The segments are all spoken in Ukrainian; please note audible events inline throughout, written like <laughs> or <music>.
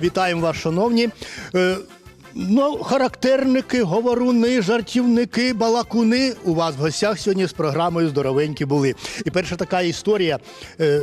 Вітаємо вас, шановні. Ну, характерники, говоруни, жартівники, балакуни у вас в гостях сьогодні з програмою Здоровенькі були. І перша така історія. Е,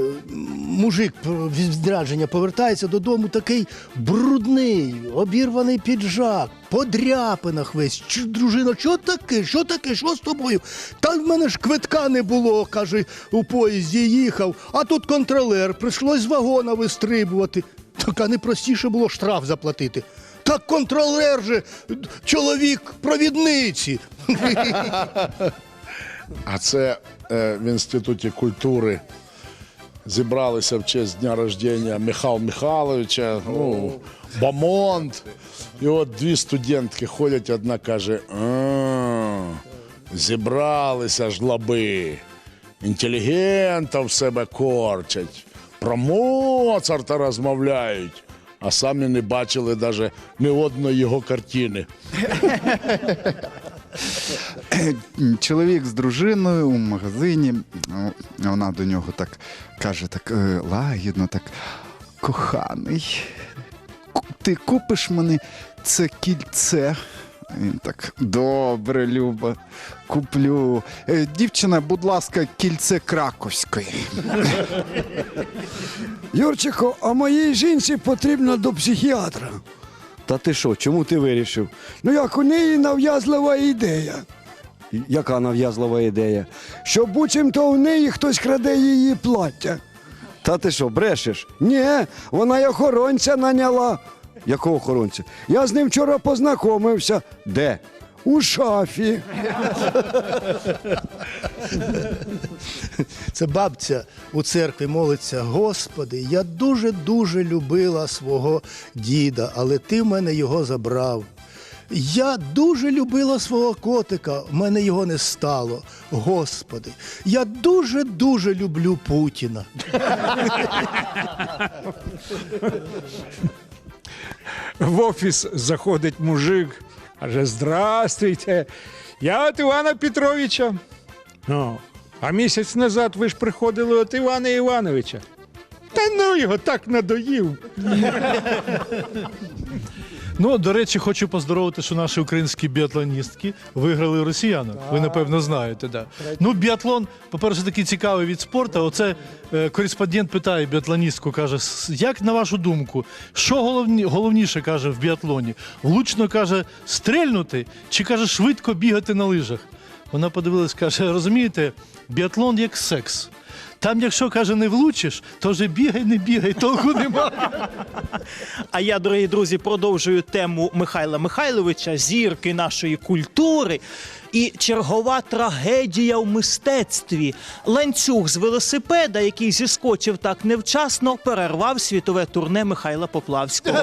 мужик від відрядження повертається додому такий брудний, обірваний піджак, по дряпинах весь. Чи, дружина, що таке? Що таке? Що з тобою? Та в мене ж квитка не було, каже, у поїзді їхав, а тут контролер, прийшлось з вагона вистрибувати. Так а не простіше було штраф заплатити. Так контролер же чоловік провідниці. <laughs> А це е, в інституті культури зібралися в честь дня рождення Михайла Михайловича, ну, Бамонт. І от дві студентки ходять, одна каже: а, зібралися жлоби, інтелігента в себе корчать, про Моцарта розмовляють, а самі не бачили навіть ні одної його картини. Чоловік з дружиною у магазині. Вона до нього так каже, так е, лагідно, так коханий. Ти купиш мені це кільце. Він так, добре, Люба, куплю. Е, Дівчина, будь ласка, кільце краковської. <laughs> Юрчику, а моїй жінці потрібно до психіатра. Та ти що, чому ти вирішив? Ну як у неї нав'язлива ідея. Яка нав'язлива ідея? Що буцімто у неї хтось краде її плаття. Та ти що, брешеш? Ні, вона й охоронця наняла. Якого охоронця? Я з ним вчора познайомився Де? у шафі. Це бабця у церкві молиться. Господи, я дуже-дуже любила свого діда, але ти в мене його забрав. Я дуже любила свого котика, в мене його не стало. Господи, я дуже-дуже люблю Путіна. <laughs> в офіс заходить мужик, каже: Здрастуйте, я от Івана Петровича. Ну, а місяць назад ви ж приходили от Івана Івановича. Та ну його так надоїв. Ну, до речі, хочу поздоровити, що наші українські біатлоністки виграли росіянам. Ви напевно знаєте, да. Ну, біатлон, по-перше, такий цікавий від спорту. Оце е, кореспондент питає біатлоністку, каже: «С- як на вашу думку, що головні, головніше каже в біатлоні? Влучно каже, стрельнути чи каже швидко бігати на лижах? Вона подивилась, каже: розумієте, біатлон як секс. Там, якщо каже, не влучиш, то вже бігай, не бігай, толку немає. А я, дорогі друзі, продовжую тему Михайла Михайловича, зірки нашої культури. І чергова трагедія в мистецтві. Ланцюг з велосипеда, який зіскочив так невчасно, перервав світове турне Михайла Поплавського.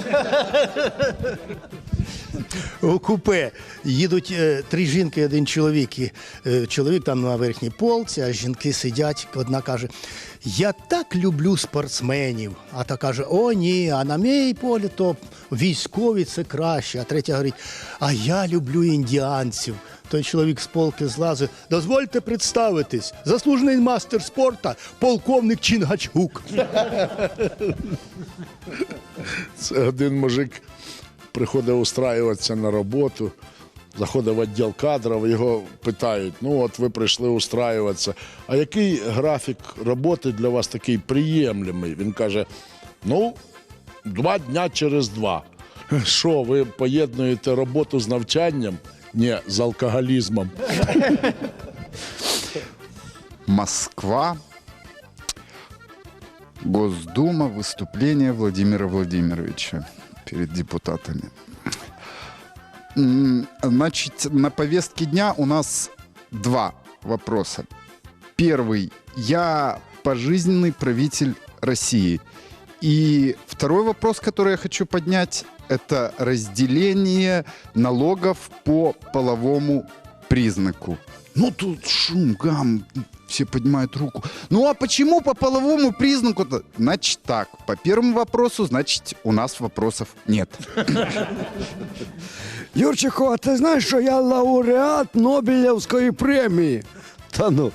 У купе їдуть е, три жінки, один чоловік. І, е, чоловік там на верхній полці, а жінки сидять. Одна каже: Я так люблю спортсменів. А та каже: О, ні, а на моїй полі то військові це краще. А третя говорить: А я люблю індіанців. Той чоловік з полки злазить. Дозвольте представитись, заслужений мастер спорту, полковник Чингачгук. Це один мужик приходить устраюватися на роботу, заходить в відділ кадрів, його питають: ну от ви прийшли устраюватися. А який графік роботи для вас такий приємлемий? Він каже: ну, два дня через два. <laughs> Що, ви поєднуєте роботу з навчанням? Ні, з алкоголізмом. <laughs> Москва. Госдума. Выступление Владимира Владимировича перед депутатами. Значит, на повестке дня у нас два вопроса. Первый. Я пожизненный правитель России. И второй вопрос, который я хочу поднять, это разделение налогов по половому признаку. Ну, тут шум, гам, все поднимают руку. Ну, а почему по половому признаку-то? Значит так, по первому вопросу, значит, у нас вопросов нет. <laughs> Юрчику, а ти знаєш, що я лауреат Нобелівської премії? Та ну,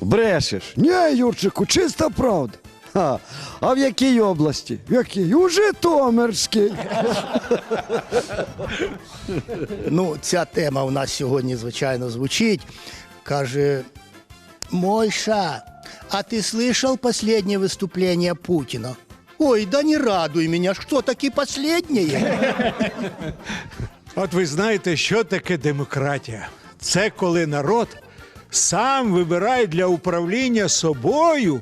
брешеш. Ні, Юрчику, чиста правда. А, а в якій області? В якій? У Житомирській. <laughs> Ну, ця тема у нас сьогодні, звичайно, звучить. Каже, Мойша, а ты слышал последнее выступление Путина? Ой, да не радуй меня, что таки последнее? От ви знаєте, що таке демократія? Це коли народ сам вибирає для управління собою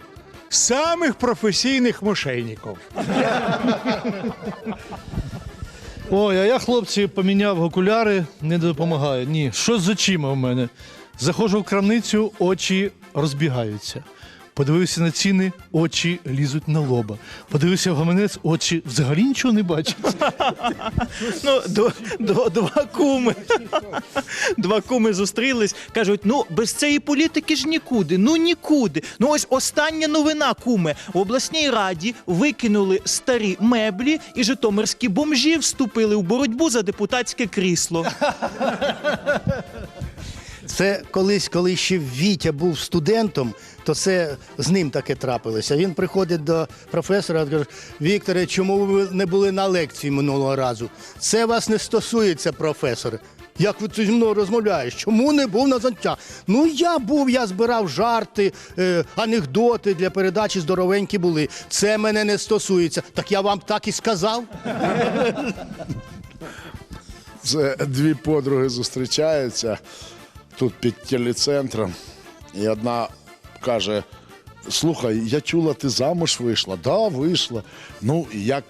самих професійних мошенників. Ой, а я, хлопці, поміняв окуляри, не допомагає. Ні, що з очима в мене? Заходжу в крамницю, очі розбігаються. Подивився на ціни, очі лізуть на лоба. Подивився в гаманець, очі взагалі нічого не бачать. <laughs> Ну, до, до, два куми. <laughs> Два куми зустрілись, кажуть: ну без цієї політики ж нікуди. Ну нікуди. Ну ось остання новина, куми. В обласній раді викинули старі меблі, і житомирські бомжі вступили в боротьбу за депутатське крісло. <laughs> Це колись, коли ще Вітя був студентом, то це з ним таке трапилося. Він приходить до професора і каже: Вікторе, чому ви не були на лекції минулого разу? Це вас не стосується, професор. Як ви зі мною розмовляєш? Чому не був на заняття? Ну я був, я збирав жарти, е, анекдоти для передачі здоровенькі були. Це мене не стосується. Так я вам так і сказав. Це дві подруги зустрічаються тут під телецентром. І одна каже: Слухай, я чула, ти замуж вийшла. Да, вийшла. Ну, як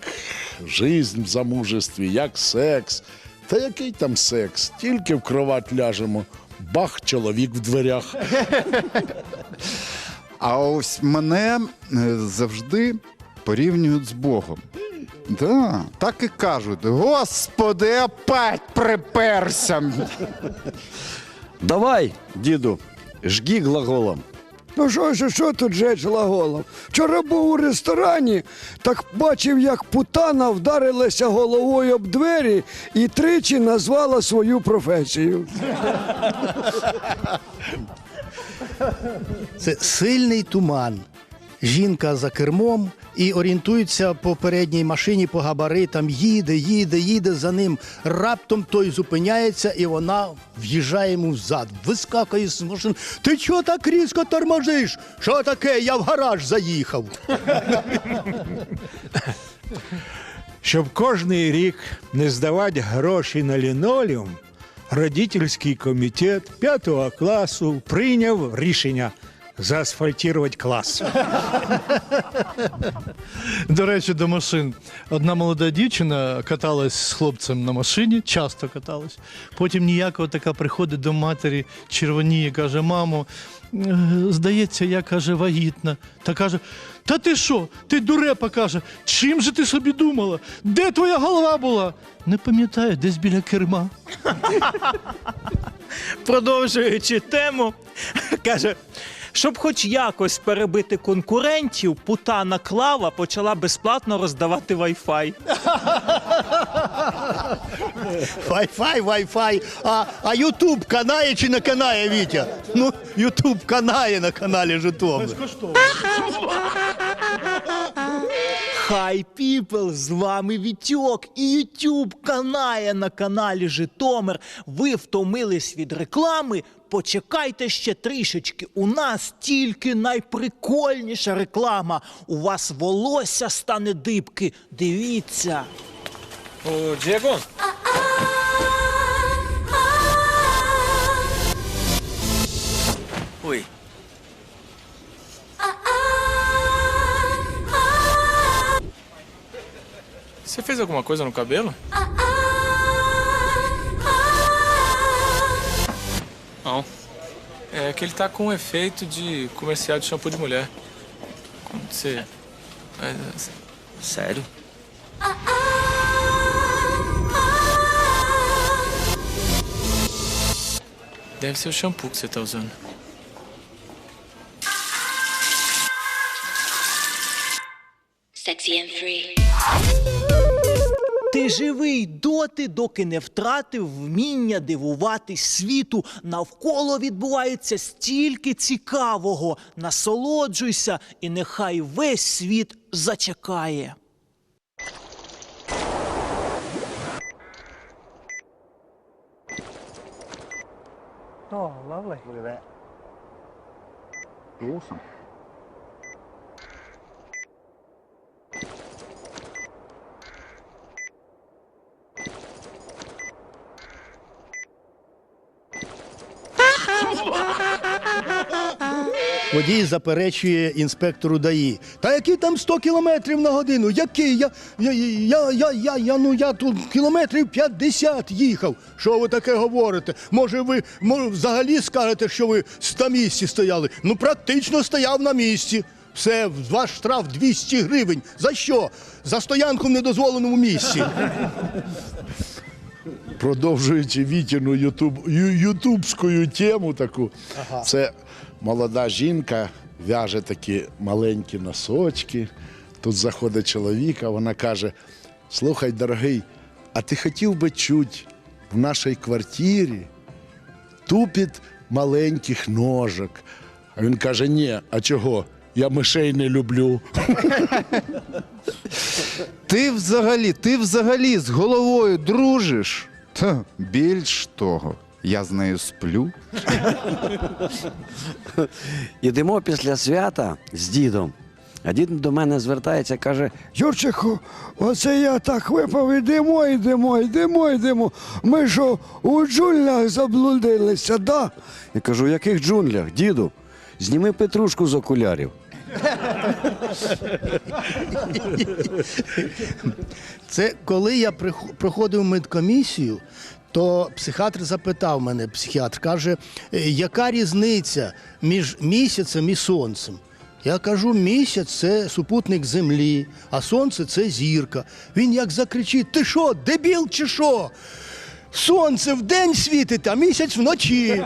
жизнь в замужестві, як секс. Та який там секс? Тільки в кровать ляжемо. Бах, чоловік в дверях. А ось мене е, завжди порівнюють з Богом. Да, так і кажуть: Господи, опять приперся. Давай, діду, жги глаголом. Ну що, що, що тут жеч глаголом? Вчора був у ресторані, так бачив, як путана вдарилася головою об двері і тричі назвала свою професію. Це сильний туман. Жінка за кермом і орієнтується по передній машині по габаритам, їде, їде, їде за ним. Раптом той зупиняється, і вона в'їжджає йому взад, вискакує з машини. Ти чого так різко торможиш? Що таке? Я в гараж заїхав. Щоб кожний рік не здавати гроші на лінолеум, родительський комітет 5 класу прийняв рішення заасфальтувати клас. До речі, до машин. Одна молода дівчина каталась з хлопцем на машині, часто каталась. Потім ніякого така приходить до матері, червоніє, каже: мамо, е, здається, я каже, вагітна. Та каже: Та ти що? Ти дурепа каже, чим же ти собі думала? Де твоя голова була? Не пам'ятаю, десь біля керма. Продовжуючи тему, каже. Щоб хоч якось перебити конкурентів, путана Клава почала безплатно роздавати Wi-Fi. Вай-фай, вай-фай. А, а Ютуб канає чи не канає, Вітя? Ну, Ютуб канає на каналі Житомир. Хай піпл, з вами Вітьок і Ютуб канає на каналі Житомир. Ви втомились від реклами? Почекайте ще трішечки. У нас тільки найприкольніша реклама. У вас волосся стане дибки. Дивіться. Ô, Diego, Oi. você fez alguma coisa no cabelo? Não. É que ele tá com um efeito de comercial de shampoo de mulher. Como você. Mas, Sério? Deve ser o shampoo que você tá usando. Sexy and free. Ти живий доти, доки не втратив вміння дивуватись світу. Навколо відбувається стільки цікавого. Насолоджуйся, і нехай весь світ зачекає. Водій заперечує інспектору ДАІ. Та які там 100 кілометрів на годину? Який? Я, я, я, я, я, я, ну, я тут кілометрів 50 їхав. Що ви таке говорите? Може, ви може, взагалі скажете, що ви на місці стояли? Ну, практично стояв на місці. Все, ваш штраф 200 гривень. За що? За стоянку в недозволеному місці. Продовжуючи Вітіну ютуб, ю- ютубську тему таку, це молода жінка в'яже такі маленькі носочки. Тут заходить чоловік, а вона каже: Слухай, дорогий, а ти хотів би чути в нашій квартирі тупіт маленьких ножок. А він каже: Ні, а чого? Я мишей не люблю. Ти взагалі, ти взагалі з головою дружиш? Та більш того, я з нею сплю. Ідемо після свята з дідом. А дід до мене звертається, каже: Юрчику, оце я так випав, ідемо, йдемо, йдемо, йдемо. Ми що, у джунглях заблудилися, да? я кажу, в яких джунглях, діду? Зніми петрушку з окулярів. Це коли я проходив медкомісію, то психіатр запитав мене, психіатр каже, «Е, яка різниця між місяцем і сонцем? Я кажу, місяць це супутник землі, а сонце це зірка. Він як закричить: Ти що, дебіл чи що? Сонце вдень світить, а місяць вночі.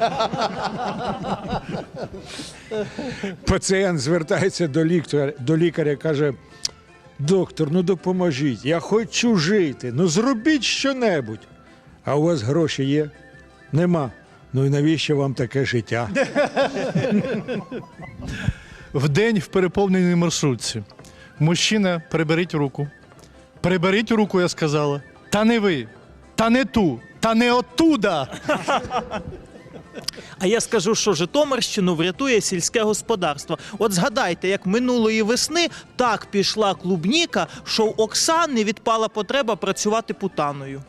Пацієнт звертається до лікаря, до лікаря каже: доктор, ну допоможіть, я хочу жити, ну зробіть щонебудь. А у вас гроші є? Нема. Ну і навіщо вам таке життя? Вдень в переповненій маршрутці. Мужчина, приберіть руку. Приберіть руку, я сказала. Та не ви, та не ту, та не оттуда. А я скажу, що Житомирщину врятує сільське господарство. От згадайте, як минулої весни так пішла клубніка, що у Оксани відпала потреба працювати путаною.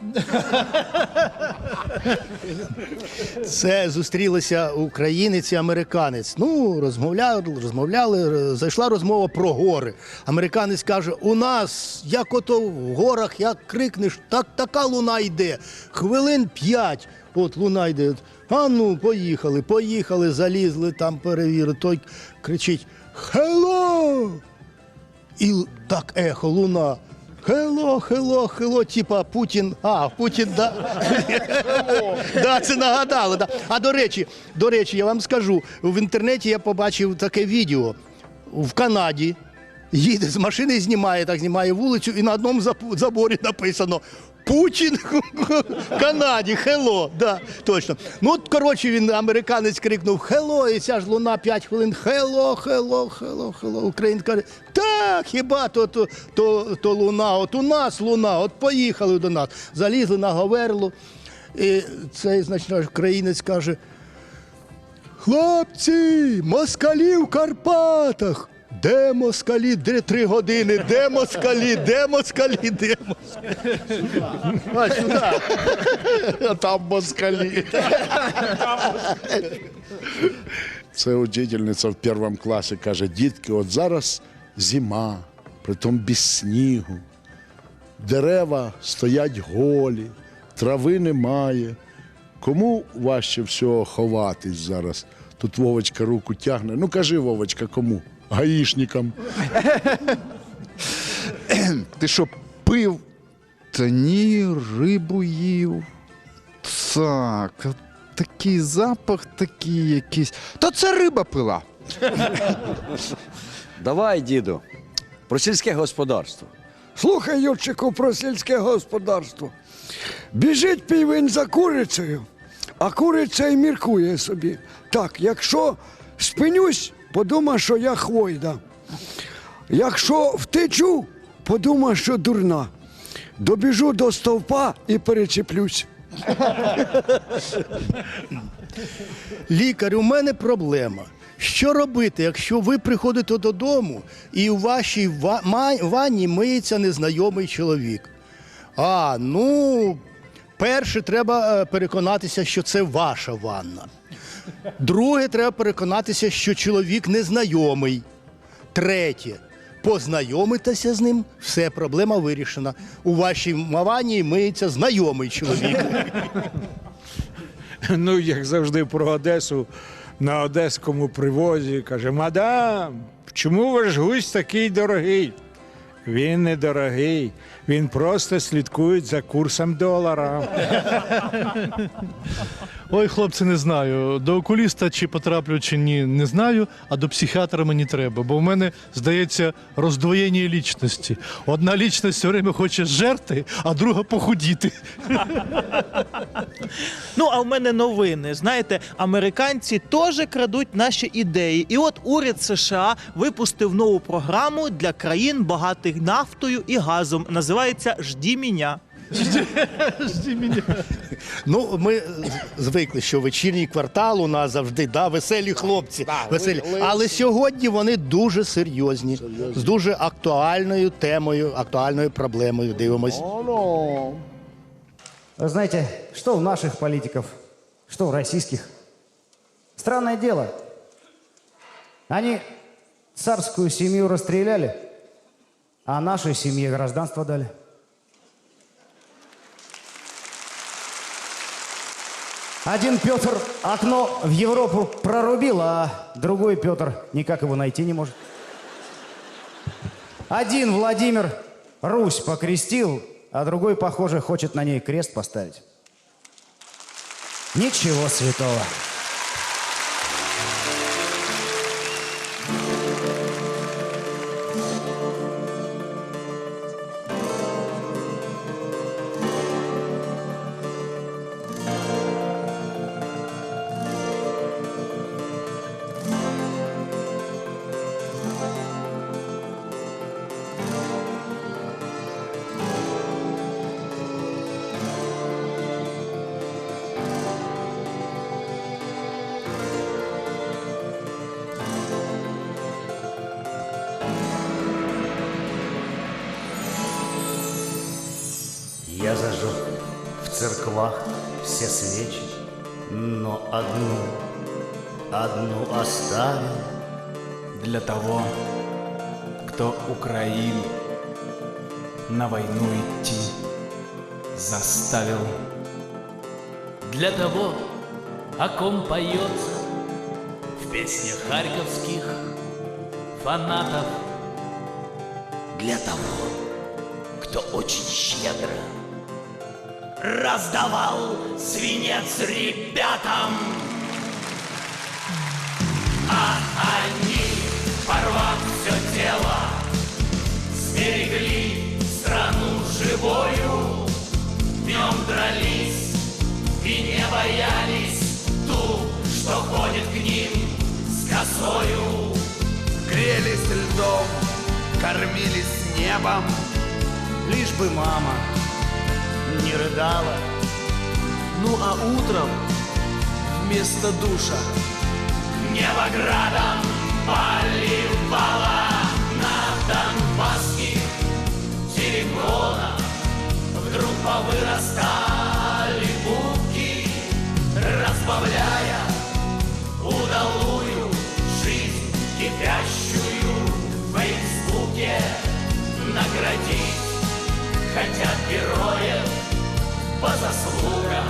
Це зустрілися українець і американець. Ну, розмовляли, розмовляли, зайшла розмова про гори. Американець каже: у нас, як ото в горах, як крикнеш, так така луна йде. Хвилин п'ять. От луна йде. А ну, поїхали, поїхали, залізли там, перевірили. Той кричить: Хелло! І так ехо, луна. Хело, хело, хело, типа Путін. А, Путін, да. <laughs> да, це нагадало. Да. А до речі, до речі, я вам скажу, в інтернеті я побачив таке відео в Канаді. Їде з машини, знімає, так знімає вулицю, і на одному заборі написано Путін в <laughs> Канаді, хело, да, точно. Ну, от, коротше, він американець крикнув Хело, і ця ж луна 5 хвилин. Хело, хело, хело, хело. Українець каже, так, хіба то, то, то, то луна, от у нас луна, от поїхали до нас. Залізли на Говерлу. І цей, значить, наш українець каже, Хлопці, москалі в Карпатах. Де москалі? Де три години? Де москалі? Де москалі? Де москалі? А, сюди. А там москалі. Це учительниця в першому класі каже: дітки, от зараз зима, притом без снігу. Дерева стоять голі, трави немає. Кому важче всього ховатись зараз? Тут Вовочка руку тягне. Ну кажи, Вовочка, кому? Гаїшникам. Ти що, пив? Та ні, рибу їв. Так, такий запах, такий якийсь. Та це риба пила. Давай, діду, про сільське господарство. Слухай, Юрчику, про сільське господарство. Біжить півень за курицею, а куриця й міркує собі. Так, якщо спинюсь, подума, що я хвойда. Якщо втечу, подума, що дурна. Добіжу до стовпа і перечеплюсь. Лікар, у мене проблема. Що робити, якщо ви приходите додому і у вашій ванні миється незнайомий чоловік? А, ну, перше, треба е, переконатися, що це ваша ванна. Друге, треба переконатися, що чоловік незнайомий. Третє. Познайомитися з ним, все, проблема вирішена. У вашій ванні миється знайомий чоловік. Ну, як завжди про Одесу на одеському привозі каже: Мадам, чому ваш гусь такий дорогий? Він не дорогий, він просто слідкує за курсом долара. <laughs> Ой, хлопці, не знаю. До окуліста чи потраплю, чи ні, не знаю, а до психіатра мені треба. Бо в мене, здається, роздвоєння лічності. Одна лічність все время хоче жерти, а друга похудіти. <laughs> Ну, а в мене новини. Знаєте, американці теж крадуть наші ідеї. І от уряд США випустив нову програму для країн, багатих нафтою і газом. Називається Жді мене. Ну, ми звикли, що вечірній квартал у нас завжди да, веселі хлопці. веселі. Але сьогодні вони дуже серйозні, з дуже актуальною темою, актуальною проблемою. Дивимось. Вы знаете, что у наших политиков, что у российских. Странное дело. Они царскую семью расстреляли, а нашей семье гражданство дали. Один Петр окно в Европу прорубил, а другой Петр никак его найти не может. Один Владимир Русь покрестил, а другой, похоже, хочет на ней крест поставить. Ничего святого. Я зажег в церквах все свечи, но одну, одну оставил для того, кто Украину на войну идти заставил. Для того, о ком поется в песнях харьковских фанатов. Для того, кто очень щедро раздавал свинец ребятам. А они, порвав все тело, сберегли страну живою. Днем дрались и не боялись ту, что ходит к ним с косою. Грелись льдом, кормились небом. Лишь бы мама не рыдала. Ну а утром вместо душа небо градом поливала на донбасских терриконах. Вдруг повырастали по заслугам,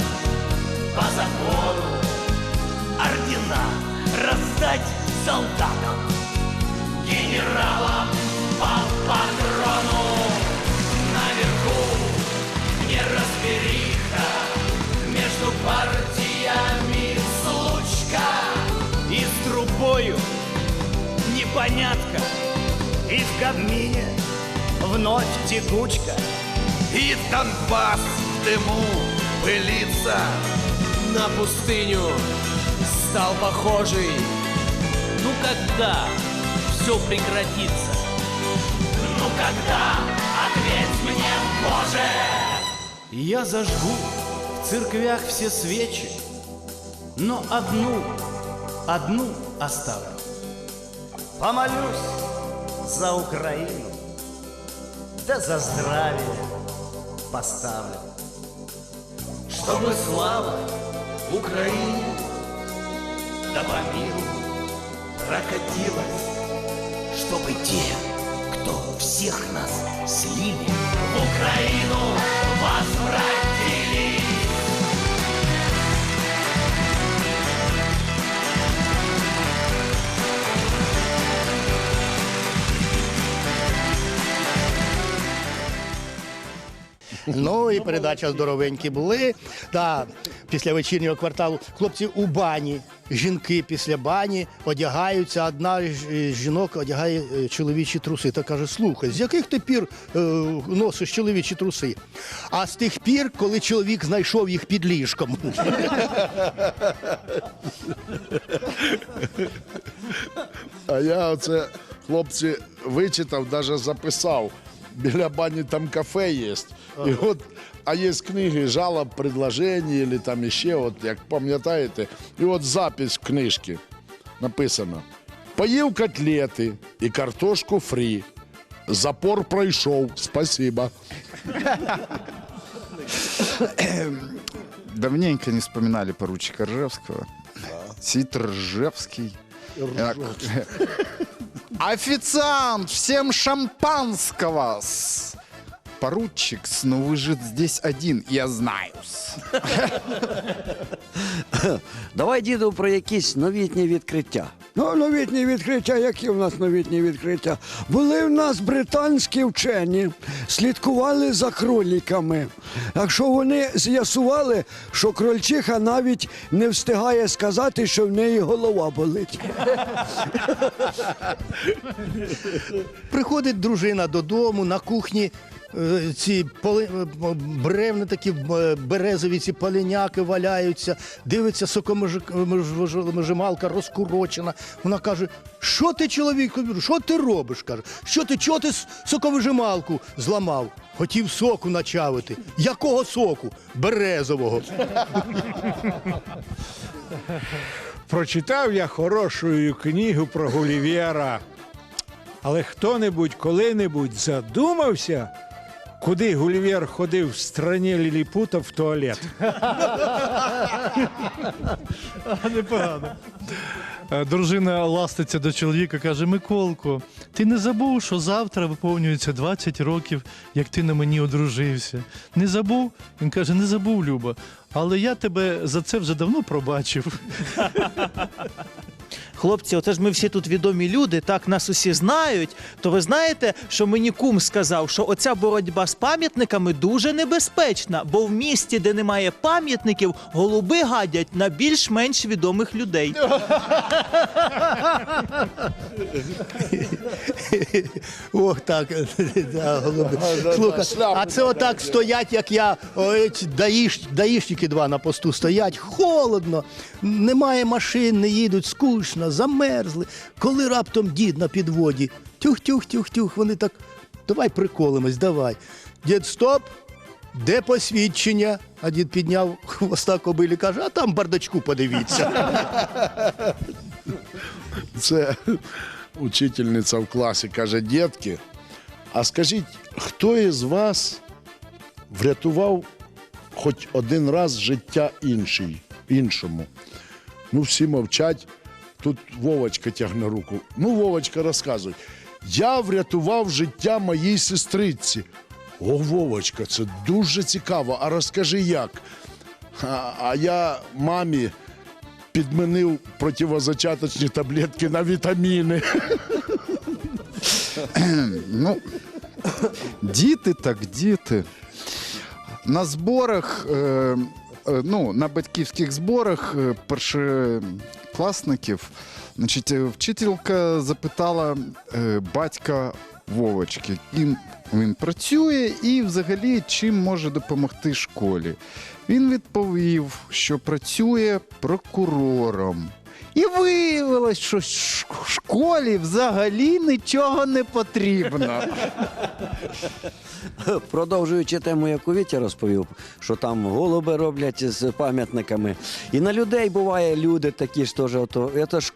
по закону ордена раздать солдатам, генералам по патрону. Наверху не разбериха между партиями случка. И с трубою непонятка, и в кабмине вновь текучка, и Донбасс дыму пылится. На пустыню стал похожий. Ну когда все прекратится? Ну когда? Ответь мне, Боже! Я зажгу в церквях все свечи, но одну, одну оставлю. Помолюсь за Украину, да за здравие поставлю. Чтобы слава Украине да по миру прокатилась, чтобы те, кто всех нас слили, В Украину возвратились. Ну і передача здоровенькі були. Та після вечірнього кварталу хлопці у бані. Жінки після бані одягаються. Одна з з жінок одягає е, чоловічі труси та каже: слухай, з яких ти пір е, носиш чоловічі труси? А з тих пір, коли чоловік знайшов їх під ліжком. А я оце, хлопці, вичитав, навіть записав. Біля бані там кафе є. І от, а є книги жалоб, предложень, або там іще, от, як пам'ятаєте, і от запись в книжці написано: Поїв котлети і картошку фрі. Запор пройшов. Спасибо. Давненько не вспоминали поручика Ржевского. Сидит Ржевский. Э, Официант, <laughs> всем шампанского! С- Поручик, но вы же здесь один, я знаю. <laughs> Давай, діду, про якісь новітні відкриття. Ну, новітні відкриття, які в нас новітні відкриття? Були в нас британські вчені, слідкували за кроліками. Якщо вони з'ясували, що крольчиха навіть не встигає сказати, що в неї голова болить. Приходить дружина додому на кухні. Е, Ці поли... е, бревни такі е, березові, ці поліняки валяються, дивиться сокомежималка розкурочена. Вона каже: що ти, чоловіку, що ти робиш? каже, що ти, чого ти соковижималку зламав? Хотів соку начавити. Якого соку? Березового. Прочитав я хорошу книгу про Гулівера. Але хто-небудь коли-небудь задумався, куди Гулівер ходив в страні Ліліпута в туалет. <laughs> Непогано. Е, Дружина ластиться до чоловіка, каже: Миколко, ти не забув, що завтра виповнюється 20 років, як ти на мені одружився. Не забув? Він каже: не забув, Люба. Але я тебе за це вже давно пробачив. <laughs> Хлопці, оце ж ми всі тут відомі люди, так нас усі знають. То ви знаєте, що мені кум сказав, що оця боротьба з пам'ятниками дуже небезпечна, бо в місті, де немає пам'ятників, голуби гадять на більш-менш відомих людей. Ох, так. да, голуби. Слухай, а це отак стоять, як я, ой, ці даїш, даїшники два на посту стоять, холодно, немає машин, не їдуть, скучно, замерзли. Коли раптом дід на підводі, тюх-тюх-тюх-тюх, вони так, давай приколимось, давай. Дід, стоп, де посвідчення? А дід підняв хвоста кобилі, каже, а там бардачку подивіться. <laughs> Це учительниця в класі каже: дітки, а скажіть, хто із вас врятував хоч один раз життя інший, іншому? Ну, всі мовчать. Тут Вовочка тягне руку. Ну, Вовочка розказує. Я врятував життя моїй сестриці. О, Вовочка, це дуже цікаво. А розкажи як? А, а я мамі підмінив противозачаточні таблетки на вітаміни. Ну, діти так діти. На зборах е, е, ну, на батьківських зборах е, першокласників, значить, е, вчителька запитала е, батька Вовочки, ким він працює і взагалі чим може допомогти школі. Він відповів, що працює прокурором. І виявилось, що ш- школі взагалі нічого не потрібно. Продовжуючи тему, яку Вітя розповів, що там голуби роблять з пам'ятниками. І на людей буває люди такі ж теж. Це ж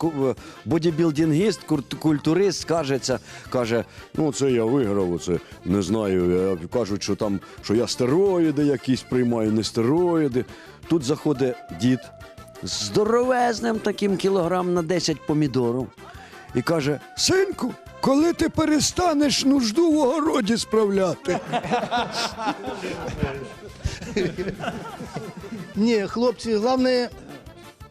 бодібілдингіст, культурист скажеться, каже: ну це я виграв, оце не знаю. Кажуть, що там що я стероїди якісь приймаю, не стероїди. Тут заходить дід з здоровезним таким кілограм на 10 помідорів. І каже: Синку, коли ти перестанеш нужду в огороді справляти? Ні, хлопці, головне,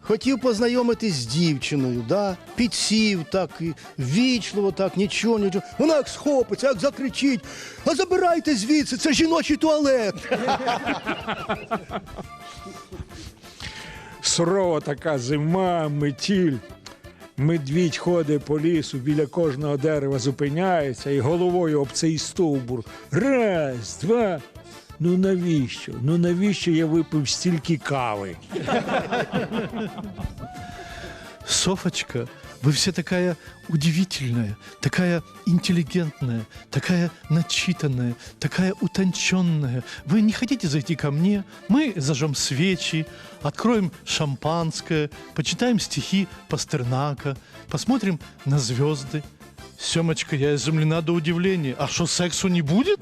хотів познайомитись з дівчиною, да? підсів так, і вічливо так, нічого, нічого. Вона як схопиться, як закричить. А забирайте звідси, це жіночий туалет. Сурова така зима, метіль. Медвідь ходить по лісу, біля кожного дерева зупиняється і головою об цей стовбур. Раз, два. Ну навіщо? Ну навіщо я випив стільки кави? Софочка, вы все такая удивительная, такая интеллигентная, такая начитанная, такая утонченная. Вы не хотите зайти ко мне? Мы зажжем свечи, откроем шампанское, почитаем стихи Пастернака, посмотрим на звезды. Семочка, я изумлена до удивления. А что, сексу не будет?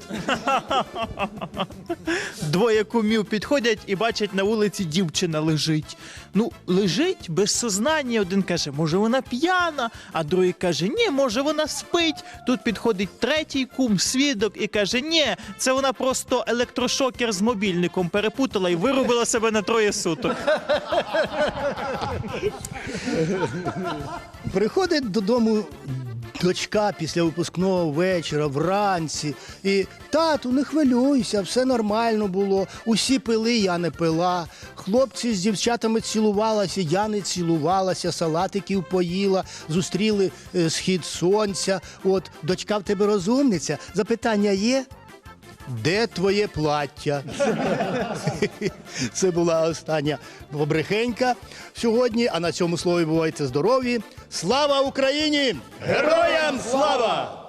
Двоє кумів підходять і бачать на вулиці дівчина лежить. Ну, лежить без сознання. Один каже, може вона п'яна, а другий каже, ні, може вона спить. Тут підходить третій кум, свідок, і каже, ні, це вона просто електрошокер з мобільником перепутала і вирубила себе на троє суток. Приходить додому дочка після випускного вечора, вранці. І тату, не хвилюйся, все нормально було. Усі пили, я не пила. Хлопці з дівчатами цілувалася, я не цілувалася, салатиків поїла, зустріли е, схід сонця. От, дочка в тебе розумниця. Запитання є? Де твоє плаття? Це була остання побрехенька сьогодні. А на цьому слові бувайте здорові. Слава Україні! Героям слава!